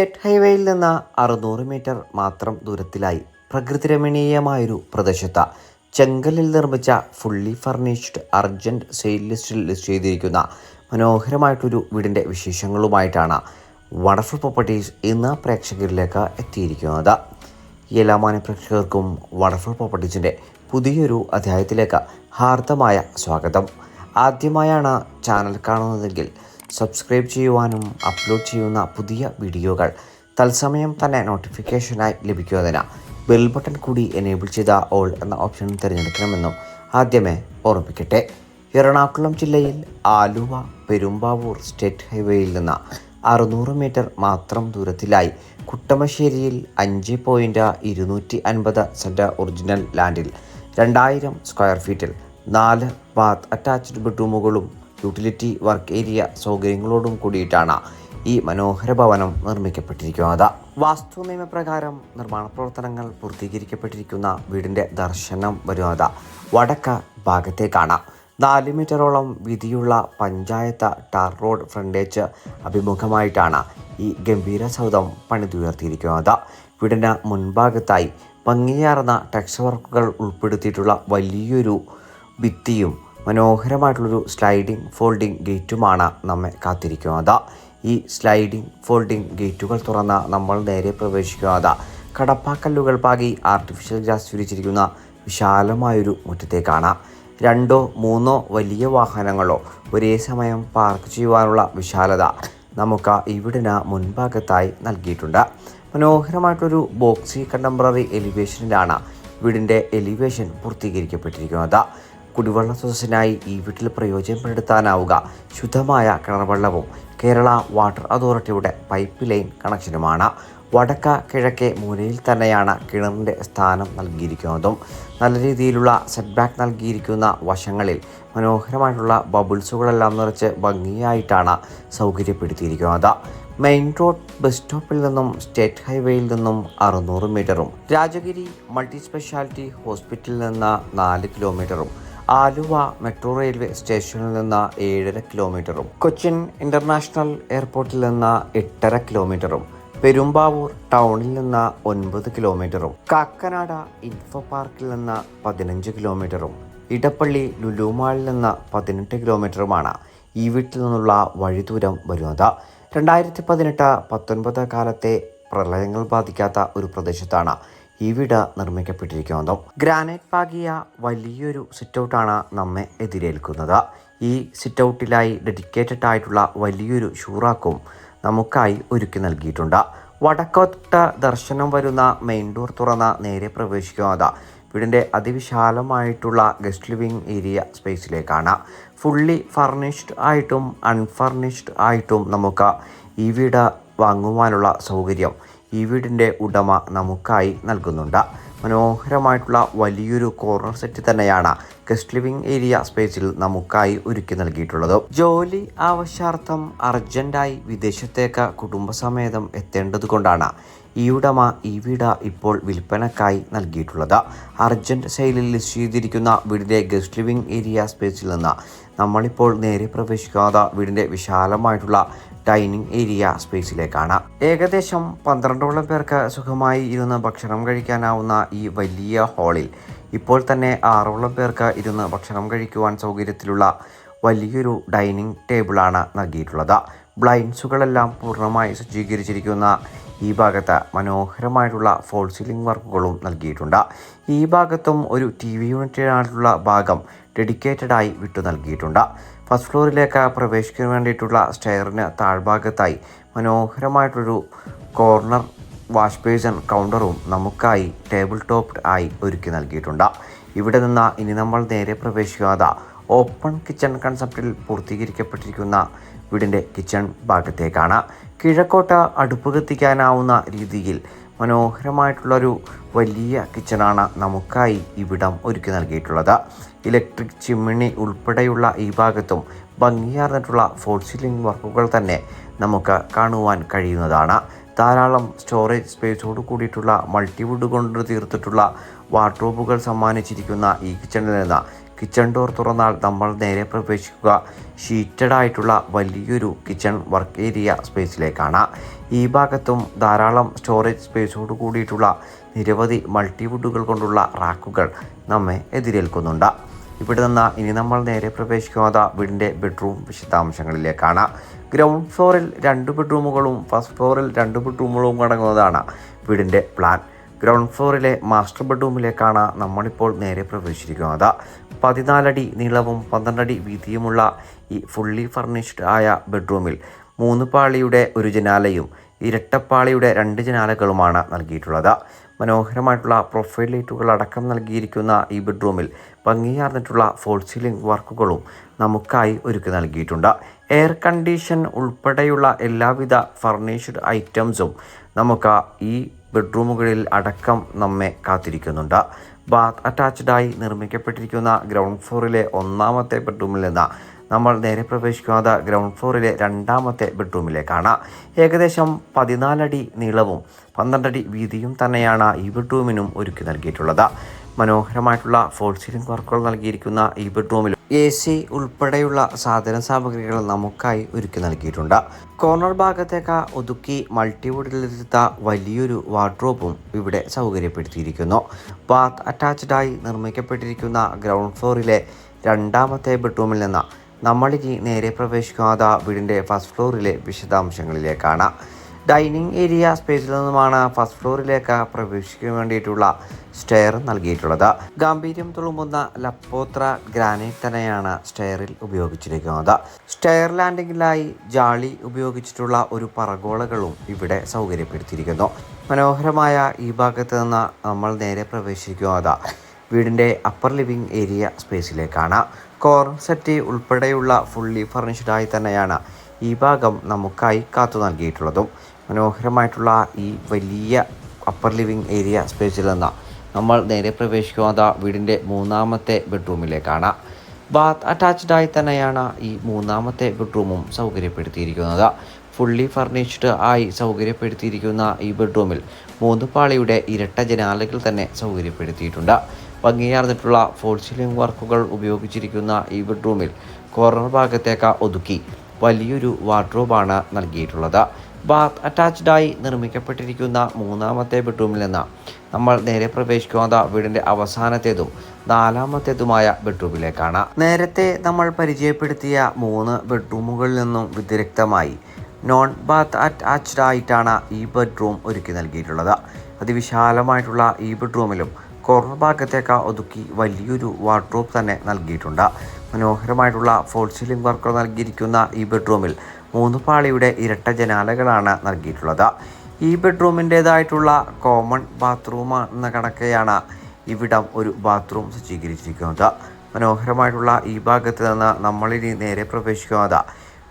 State ഹൈവേയിൽ നിന്ന് അറുന്നൂറ് മീറ്റർ മാത്രം ദൂരത്തിലായി പ്രകൃതിരമണീയമായൊരു പ്രദേശത്ത്. ചെങ്കലിൽ നിർമ്മിച്ച ഫുള്ളി ഫർണിഷ്ഡ് അർജന്റ് സെയിൽ ലിസ്റ്റിൽ ലിസ്റ്റ് ചെയ്തിരിക്കുന്ന മനോഹരമായിട്ടൊരു വീടിന്റെ വിശേഷങ്ങളുമായിട്ടാണ് വണ്ടർഫുൾ പ്രോപ്പർട്ടീസ് ഇന്ന് പ്രേക്ഷകരിലേക്ക് എത്തിയിരിക്കുന്നത്. എല്ലാ മാനപ്രേക്ഷകർക്കും വണ്ടർഫുൾ പ്രോപ്പർട്ടീസിന്റെ പുതിയൊരു അധ്യായത്തിലേക്ക് ഹാർദമായ സ്വാഗതം. ആദ്യമായാണ് ചാനൽ കാണുന്നതെങ്കിൽ സബ്സ്ക്രൈബ് ചെയ്യുവാനും അപ്ലോഡ് ചെയ്യുന്ന പുതിയ വീഡിയോകൾ തത്സമയം തന്നെ നോട്ടിഫിക്കേഷനായി ലഭിക്കുന്നതിന് ബെൽ ബട്ടൺ കൂടി എനേബിൾ ചെയ്ത ഓൾ എന്ന ഓപ്ഷൻ തിരഞ്ഞെടുക്കണമെന്നും ആദ്യമേ ഓർമ്മിപ്പിക്കട്ടെ എറണാകുളം ജില്ലയിൽ ആലുവ പെരുമ്പാവൂർ സ്റ്റേറ്റ് ഹൈവേയിൽ നിന്ന് അറുന്നൂറ് മീറ്റർ മാത്രം ദൂരത്തിലായി കുട്ടമശ്ശേരിയിൽ അഞ്ച് പോയിന്റ് ഇരുന്നൂറ്റി അൻപത് സെന്റ് ഒറിജിനൽ ലാൻഡിൽ രണ്ടായിരം സ്ക്വയർ ഫീറ്റിൽ നാല് ബാത്ത് അറ്റാച്ച്ഡ് ബെഡ്റൂമുകളും യൂട്ടിലിറ്റി വർക്ക് ഏരിയ സൗകര്യങ്ങളോടും കൂടിയിട്ടാണ് ഈ മനോഹര ഭവനം നിർമ്മിക്കപ്പെട്ടിരിക്കുന്നത്. വാസ്തു നിയമപ്രകാരം നിർമ്മാണ പ്രവർത്തനങ്ങൾ പൂർത്തീകരിക്കപ്പെട്ടിരിക്കുന്ന വീടിന്റെ ദർശനം വരുന്നത് വടക്ക ഭാഗത്തേക്കാണ്. നാല് മീറ്ററോളം വീതിയുള്ള പഞ്ചായത്ത് ടാർ റോഡ് ഫ്രണ്ടേജ് അഭിമുഖമായിട്ടാണ് ഈ ഗംഭീര സൗധം പണിതുയർത്തിയിരിക്കുന്നത്. വീടിന് മുൻഭാഗത്തായി ഭംഗിയാർന്ന ടെക്സ് വർക്കുകൾ ഉൾപ്പെടുത്തിയിട്ടുള്ള വലിയൊരു ഭിത്തിയും മനോഹരമായിട്ടുള്ളൊരു സ്ലൈഡിംഗ് ഫോൾഡിംഗ് ഗേറ്റുമാണ് നമ്മെ കാത്തിരിക്കുന്നത് ഈ സ്ലൈഡിംഗ് ഫോൾഡിംഗ് ഗേറ്റുകൾ തുറന്ന നമ്മൾ നേരെ പ്രവേശിക്കുന്നത് കടപ്പാക്കല്ലുകൾ പാകി ആർട്ടിഫിഷ്യൽ ഗ്രാസ് വിരിച്ചിരിക്കുന്ന വിശാലമായൊരു മുറ്റത്തേക്കാണ്. രണ്ടോ മൂന്നോ വലിയ വാഹനങ്ങളോ ഒരേ സമയം പാർക്ക് ചെയ്യുവാനുള്ള വിശാലത നമുക്ക് ഇവിടിന് മുൻഭാഗത്തായി നൽകിയിട്ടുണ്ട്. മനോഹരമായിട്ടൊരു ബോക്സി കണ്ടംപററി എലിവേഷനിലാണ് വീടിന്റെ എലിവേഷൻ പൂർത്തീകരിക്കപ്പെട്ടിരിക്കുന്നത്. കുടിവെള്ള സ്രോതസ്സിനായി ഈ വീട്ടിൽ പ്രയോജനപ്പെടുത്താനാവുക. ശുദ്ധമായ കിണർവെള്ളവും കേരള വാട്ടർ അതോറിറ്റിയുടെ പൈപ്പ് ലൈൻ കണക്ഷനുമാണ്. വടക്ക കിഴക്കേ മൂലയിൽ തന്നെയാണ് കിണറിന്റെ സ്ഥാനം നൽകിയിരിക്കുന്നതും. നല്ല രീതിയിലുള്ള സെറ്റ് ബാക്ക് നൽകിയിരിക്കുന്ന വശങ്ങളിൽ മനോഹരമായിട്ടുള്ള ബബിൾസുകളെല്ലാം നിറച്ച് ഭംഗിയായിട്ടാണ് സൗകര്യപ്പെടുത്തിയിരിക്കുന്നത്. മെയിൻ റോഡ് ബസ് സ്റ്റോപ്പിൽ നിന്നും സ്റ്റേറ്റ് ഹൈവേയിൽ നിന്നും അറുന്നൂറ് മീറ്ററും രാജഗിരി മൾട്ടി സ്പെഷ്യാലിറ്റി ഹോസ്പിറ്റലിൽ നിന്ന് നാല് കിലോമീറ്ററും ആലുവ മെട്രോ റെയിൽവേ സ്റ്റേഷനിൽ നിന്ന് ഏഴര കിലോമീറ്ററും കൊച്ചിൻ ഇന്റർനാഷണൽ എയർപോർട്ടിൽ നിന്ന് എട്ടര കിലോമീറ്ററും പെരുമ്പാവൂർ ടൗണിൽ നിന്ന് ഒൻപത് കിലോമീറ്ററും കാക്കനാട ഇൻഫോ പാർക്കിൽ നിന്ന് പതിനഞ്ച് കിലോമീറ്ററും ഇടപ്പള്ളി ലുലുമാളിൽ നിന്ന് പതിനെട്ട് കിലോമീറ്ററുമാണ് ഈ വീട്ടിൽ നിന്നുള്ള വഴിദൂരം വരുന്നത്. രണ്ടായിരത്തി പതിനെട്ട് പത്തൊൻപത് കാലത്തെ പ്രളയങ്ങൾ ബാധിക്കാത്ത ഒരു പ്രദേശത്താണ് ഈ വീട് നിർമ്മിക്കപ്പെട്ടിരിക്കുന്നത്. ഗ്രാനൈറ്റ് പാകിയ വലിയൊരു സിറ്റൗട്ടാണ് നമ്മെ എതിരേൽക്കുന്നത്. ഈ സിറ്റൗട്ടിലായി ഡെഡിക്കേറ്റഡ് ആയിട്ടുള്ള വലിയൊരു ഷൂറാക്കും നമുക്കായി ഒരുക്കി നൽകിയിട്ടുണ്ട്. വടക്കോട്ട ദർശനം വരുന്ന മെയിൻ ഡോർ തുറന്ന നേരെ പ്രവേശിക്കുന്നത് വീടിന്റെ അതിവിശാലമായിട്ടുള്ള ഗസ്റ്റ് ലിവിംഗ് ഏരിയ സ്പേസിലേക്കാണ്. ഫുള്ളി ഫർണിഷ്ഡ് ആയിട്ടും അൺഫർണിഷ്ഡ് ആയിട്ടും നമുക്ക് ഈ വീട് വാങ്ങുവാനുള്ള സൗകര്യം ഈ വീടിന്റെ ഉടമ നമുക്കായി നൽകുന്നുണ്ട്. മനോഹരമായിട്ടുള്ള വലിയൊരു കോർണർ സെറ്റ് തന്നെയാണ് ഗസ്റ്റ് ലിവിംഗ് ഏരിയ സ്പേസിൽ നമുക്കായി ഒരുക്കി നൽകിയിട്ടുള്ളത്. ജോലി ആവശ്യാർത്ഥം അർജന്റായി വിദേശത്തേക്ക് കുടുംബസമേതം എത്തേണ്ടത് കൊണ്ടാണ് ഈ ഉടമ ഈ വീട് ഇപ്പോൾ വിൽപ്പനക്കായി നൽകിയിട്ടുള്ളത്. അർജന്റ് സെയിലിൽ ലിസ്റ്റ് ചെയ്തിരിക്കുന്ന വീടിന്റെ ഗസ്റ്റ് ലിവിംഗ് ഏരിയ സ്പേസിൽ നിന്ന് നമ്മളിപ്പോൾ നേരെ പ്രവേശിക്കാതെ വീടിന്റെ വിശാലമായിട്ടുള്ള ഡൈനിങ് ഏരിയ സ്പേസിലേക്കാണ്. ഏകദേശം പന്ത്രണ്ടോളം പേർക്ക് സുഖമായി ഇരുന്ന് ഭക്ഷണം കഴിക്കാനാവുന്ന ഈ വലിയ ഹാളിൽ ഇപ്പോൾ തന്നെ ആറോളം പേർക്ക് ഇരുന്ന് ഭക്ഷണം കഴിക്കുവാൻ സൗകര്യത്തിലുള്ള വലിയൊരു ഡൈനിങ് ടേബിളാണ് നൽകിയിട്ടുള്ളത്. ബ്ലൈൻസുകളെല്ലാം പൂർണമായി സജ്ജീകരിച്ചിരിക്കുന്ന ഈ ഭാഗത്ത് മനോഹരമായിട്ടുള്ള ഫോൾ സീലിംഗ് വർക്കുകളും നൽകിയിട്ടുണ്ട്. ഈ ഭാഗത്തും ഒരു ടി വി യൂണിറ്റിനായിട്ടുള്ള ഭാഗം ഡെഡിക്കേറ്റഡായി വിട്ടു നൽകിയിട്ടുണ്ട്. ഫസ്റ്റ് ഫ്ലോറിലേക്ക് പ്രവേശിക്കാൻ വേണ്ടിയിട്ടുള്ള സ്റ്റെയറിന് താഴ്ഭാഗത്തായി മനോഹരമായിട്ടൊരു കോർണർ വാഷ് ബേസൺ കൗണ്ടറും നമുക്കായി ടേബിൾ ടോപ്പ് ആയി ഒരുക്കി നൽകിയിട്ടുണ്ട്. ഇവിടെ നിന്ന് ഇനി നമ്മൾ നേരെ പ്രവേശിക്കാതെ ഓപ്പൺ കിച്ചൺ കൺസെപ്റ്റിൽ പൂർത്തീകരിക്കപ്പെട്ടിരിക്കുന്ന വീടിന്റെ കിച്ചൺ ഭാഗത്തേക്കാണ്. കിഴക്കോട്ട അടുപ്പ് കത്തിക്കാനാവുന്ന രീതിയിൽ മനോഹരമായിട്ടുള്ളൊരു വലിയ കിച്ചണാണ് നമുക്കായി ഇവിടം ഒരുക്കി നൽകിയിട്ടുള്ളത്. ഇലക്ട്രിക് ചിമ്മിണി ഉൾപ്പെടെയുള്ള ഈ ഭാഗത്തും ഭംഗിയാർന്നിട്ടുള്ള ഫോൾ സീലിംഗ് വർക്കുകൾ തന്നെ നമുക്ക് കാണുവാൻ കഴിയുന്നതാണ്. ധാരാളം സ്റ്റോറേജ് സ്പേസോട് കൂടിയിട്ടുള്ള മൾട്ടിവുഡ് കൊണ്ട് തീർത്തിട്ടുള്ള വാർഡ്രോബുകൾ സമ്മാനിച്ചിരിക്കുന്ന ഈ കിച്ചണിൽ നിന്ന് കിച്ചൺ ഡോർ തുറന്നാൽ നമ്മൾ നേരെ പ്രവേശിക്കുക. ഷീറ്റഡ് ആയിട്ടുള്ള വലിയൊരു കിച്ചൺ വർക്ക് ഏരിയ സ്പേസിലേക്കാണ് ഈ ഭാഗത്തും ധാരാളം സ്റ്റോറേജ് സ്പേസോട് കൂടിയിട്ടുള്ള നിരവധി മൾട്ടിവുഡുകൾ കൊണ്ടുള്ള റാക്കുകൾ നമ്മെ എതിരേൽക്കുന്നുണ്ട്. ഇവിടെ നിന്ന് ഇനി നമ്മൾ നേരെ പ്രവേശിക്കുന്നത് വീടിന്റെ ബെഡ്റൂം വിശദാംശങ്ങളിലേക്കാണ്. ഗ്രൗണ്ട് ഫ്ലോറിൽ രണ്ട് ബെഡ്റൂമുകളും ഫസ്റ്റ് ഫ്ലോറിൽ രണ്ട് ബെഡ്റൂമുകളും അടങ്ങുന്നതാണ് വീടിന്റെ പ്ലാൻ ഗ്രൗണ്ട് ഫ്ലോറിലെ മാസ്റ്റർ ബെഡ്റൂമിലേക്കാണ് നമ്മളിപ്പോൾ നേരെ പ്രവേശിച്ചിരിക്കുന്നത്. പതിനാലടി നീളവും പന്ത്രണ്ടടി വീതിയുമുള്ള ഈ ഫുള്ളി ഫർണിഷ്ഡ് ആയ ബെഡ്റൂമിൽ മൂന്ന് പാളിയുടെ ഒരു ജനാലയും ഇരട്ടപ്പാളിയുടെ രണ്ട് ജനാലകളുമാണ് നൽകിയിട്ടുള്ളത്. മനോഹരമായിട്ടുള്ള പ്രൊഫൈൽ ലൈറ്റുകൾ അടക്കം നൽകിയിരിക്കുന്ന ഈ ബെഡ്റൂമിൽ ഭംഗിയാർന്നിട്ടുള്ള ഫോൾ സീലിംഗ് വർക്കുകളും നമുക്കായി ഒരുക്കി നൽകിയിട്ടുണ്ട്. എയർ കണ്ടീഷൻ ഉൾപ്പെടെയുള്ള എല്ലാവിധ ഫർണിഷ്ഡ് ഐറ്റംസും നമുക്ക് ഈ ബെഡ്റൂമുകളിൽ അടക്കം നമ്മെ കാത്തിരിക്കുന്നുണ്ട്. ബാത്ത് അറ്റാച്ച്ഡായി നിർമ്മിക്കപ്പെട്ടിരിക്കുന്ന ഗ്രൗണ്ട് ഫ്ലോറിലെ ഒന്നാമത്തെ ബെഡ്റൂമിൽ നിന്ന് നമ്മൾ നേരെ പ്രവേശിക്കാതെ ഗ്രൗണ്ട് ഫ്ലോറിലെ രണ്ടാമത്തെ ബെഡ്റൂമിലേക്കാണ്. ഏകദേശം പതിനാലടി നീളവും പന്ത്രണ്ടടി വീതിയും തന്നെയാണ് ഈ ബെഡ്റൂമിനും ഒരുക്കി നൽകിയിട്ടുള്ളത്. മനോഹരമായിട്ടുള്ള ഫോൾ സീലിംഗ് വർക്കുകൾ നൽകിയിരിക്കുന്ന ഈ ബെഡ്റൂമിൽ എ സി ഉൾപ്പെടെയുള്ള സാധന സാമഗ്രികൾ നമുക്കായി ഒരുക്കി നൽകിയിട്ടുണ്ട്. കോർണർ ഭാഗത്തേക്ക് ഒതുക്കി മൾട്ടിവുഡിലെടുത്ത വലിയൊരു വാർഡ്രോബും ഇവിടെ സൗകര്യപ്പെടുത്തിയിരിക്കുന്നു. ബാത്ത് അറ്റാച്ച്ഡായി നിർമ്മിക്കപ്പെട്ടിരിക്കുന്ന ഗ്രൗണ്ട് ഫ്ലോറിലെ രണ്ടാമത്തെ ബെഡ്റൂമിൽ നിന്ന് നമ്മളിനി നേരെ പ്രവേശിക്കാതെ വീടിന്റെ ഫസ്റ്റ് ഫ്ലോറിലെ വിശദാംശങ്ങളിലേക്കാണ്. ഡൈനിങ് ഏരിയ സ്പേസിൽ നിന്നുമാണ് ഫസ്റ്റ് ഫ്ലോറിലേക്ക് പ്രവേശിക്കാൻ വേണ്ടിയിട്ടുള്ള സ്റ്റെയർ നൽകിയിട്ടുള്ളത്. ഗാംഭീര്യം തുളുമ്പുന്ന ലപ്പോത്ര ഗ്രാനൈറ്റ് തന്നെയാണ് സ്റ്റെയറിൽ ഉപയോഗിച്ചിരിക്കുന്നത്. സ്റ്റെയർ ലാൻഡിങ്ങിലായി ജാളി ഉപയോഗിച്ചിട്ടുള്ള ഒരു പറഗോളകളും ഇവിടെ സൗകര്യപ്പെടുത്തിയിരിക്കുന്നു. മനോഹരമായ ഈ ഭാഗത്ത് നിന്ന് നമ്മൾ നേരെ പ്രവേശിക്കുന്നത് വീടിന്റെ അപ്പർ ലിവിംഗ് ഏരിയ സ്പേസിലേക്കാണ് കോർ സെറ്റ് ഉൾപ്പെടെയുള്ള ഫുള്ളി ഫർണിഷ്ഡായി തന്നെയാണ് ഈ ഭാഗം നമുക്കായി കാത്തു നൽകിയിട്ടുള്ളതും മനോഹരമായിട്ടുള്ള ഈ വലിയ അപ്പർ ലിവിംഗ് ഏരിയ സ്പേസിൽ നിന്ന് നമ്മൾ നേരെ പ്രവേശിക്കുന്നത് വീടിന്റെ മൂന്നാമത്തെ ബെഡ്റൂമിലേക്കാണ് ബാത്ത് അറ്റാച്ച്ഡായി തന്നെയാണ് ഈ മൂന്നാമത്തെ ബെഡ്റൂമും സൗകര്യപ്പെടുത്തിയിരിക്കുന്നത്. ഫുള്ളി ഫർണിഷ്ഡ് ആയി സൗകര്യപ്പെടുത്തിയിരിക്കുന്ന ഈ ബെഡ്റൂമിൽ മൂന്ന് പാളിയുടെ ഇരട്ട ജനാലകൾ തന്നെ സൗകര്യപ്പെടുത്തിയിട്ടുണ്ട്. ഭംഗിയാർന്നിട്ടുള്ള ഫോൾ സീലിംഗ് വർക്കുകൾ ഉപയോഗിച്ചിരിക്കുന്ന ഈ ബെഡ്റൂമിൽ കോർണർ ഭാഗത്തേക്ക് ഒതുക്കി വലിയൊരു വാർഡ്രോബാണ് നൽകിയിട്ടുള്ളത്. ബാത്ത് അറ്റാച്ച്ഡായി നിർമ്മിക്കപ്പെട്ടിരിക്കുന്ന മൂന്നാമത്തെ ബെഡ്റൂമിൽ നിന്ന് നമ്മൾ നേരെ പ്രവേശിക്കുന്നത് വീടിന്റെ അവസാനത്തേതും നാലാമത്തേതുമായ ബെഡ്റൂമിലേക്കാണ്. നേരത്തെ നമ്മൾ പരിചയപ്പെടുത്തിയ മൂന്ന് ബെഡ്റൂമുകളിൽ നിന്നും വ്യതിരിക്തമായി നോൺ ബാത്ത് അറ്റാച്ച്ഡ് ആയിട്ടാണ് ഈ ബെഡ്റൂം ഒരുക്കി നൽകിയിട്ടുള്ളത്. അതിവിശാലമായിട്ടുള്ള ഈ ബെഡ്റൂമിലും കോർണർ ഭാഗത്തേക്ക് ഒതുക്കി വലിയൊരു വാർഡ്രോബ് തന്നെ നൽകിയിട്ടുണ്ട്. മനോഹരമായിട്ടുള്ള ഫോൾ സീലിംഗ് വർക്കുകൾ നൽകിയിരിക്കുന്ന ഈ ബെഡ്റൂമിൽ മൂന്ന് പാളിയുടെ ഇരട്ട ജനാലകളാണ് നൽകിയിട്ടുള്ളത്. ഈ ബെഡ്റൂമിന്റേതായിട്ടുള്ള കോമൺ ബാത്റൂം എന്ന കണക്കെയാണ് ഇവിടം ഒരു ബാത്റൂം സജ്ജീകരിച്ചിരിക്കുന്നത്. മനോഹരമായിട്ടുള്ള ഈ ഭാഗത്ത് നിന്ന് നമ്മളിനി നേരെ പ്രവേശിക്കുന്നത്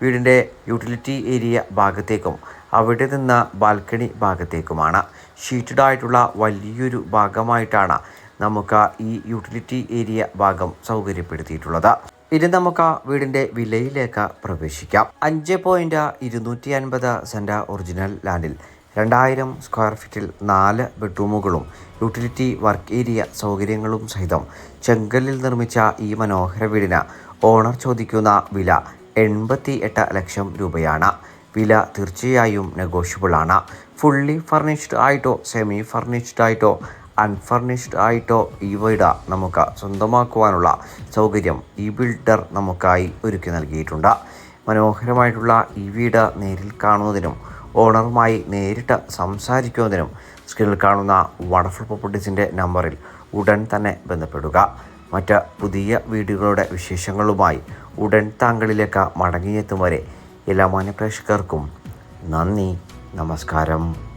വീടിന്റെ യൂട്ടിലിറ്റി ഏരിയ ഭാഗത്തേക്കും അവിടെ നിന്ന് ബാൽക്കണി ഭാഗത്തേക്കുമാണ്. ഷീറ്റഡ് ആയിട്ടുള്ള വലിയൊരു ഭാഗമായിട്ടാണ് നമുക്ക് ഈ യൂട്ടിലിറ്റി ഏരിയ ഭാഗം സൗകര്യപ്പെടുത്തിയിട്ടുള്ളത്. ഇനി നമുക്ക് ആ വീടിന്റെ വിലയിലേക്ക് പ്രവേശിക്കാം. അഞ്ച് പോയിന്റ് ഇരുന്നൂറ്റി അൻപത് സെന്റ് ഒറിജിനൽ ലാൻഡിൽ രണ്ടായിരം സ്ക്വയർ ഫീറ്റിൽ നാല് ബെഡ്റൂമുകളും യൂട്ടിലിറ്റി വർക്ക് ഏരിയ സൗകര്യങ്ങളും സഹിതം ചെങ്കല്ലിൽ നിർമ്മിച്ച ഈ മനോഹര വീടിന് ഓണർ ചോദിക്കുന്ന വില എൺപത്തി എട്ട് ലക്ഷം രൂപയാണ്. വില തീർച്ചയായും നെഗോഷ്യബിൾ ആണ്. ഫുള്ളി ഫർണിഷ്ഡ് ആയിട്ടോ സെമി ഫർണിഷ്ഡ് ആയിട്ടോ അൺഫർണിഷ്ഡ് ആയിട്ടോ ഈ വീട് നമുക്ക് സ്വന്തമാക്കുവാനുള്ള സൗകര്യം ഈ ബിൽഡർ നമുക്കായി ഒരുക്കി നൽകിയിട്ടുണ്ട്. മനോഹരമായിട്ടുള്ള ഈ വീട് നേരിൽ കാണുന്നതിനും ഓണറുമായി നേരിട്ട് സംസാരിക്കുന്നതിനും സ്ക്രീനിൽ കാണുന്ന വണ്ടർഫുൾ പ്രോപ്പർട്ടീസിന്റെ നമ്പറിൽ ഉടൻ തന്നെ ബന്ധപ്പെടുക. മറ്റ് പുതിയ വീടുകളുടെ വിശേഷങ്ങളുമായി ഉടൻ താങ്കളിലേക്ക് മടങ്ങിയെത്തും വരെ എല്ലാ മാന്യപ്രേക്ഷകർക്കും നന്ദി നമസ്കാരം.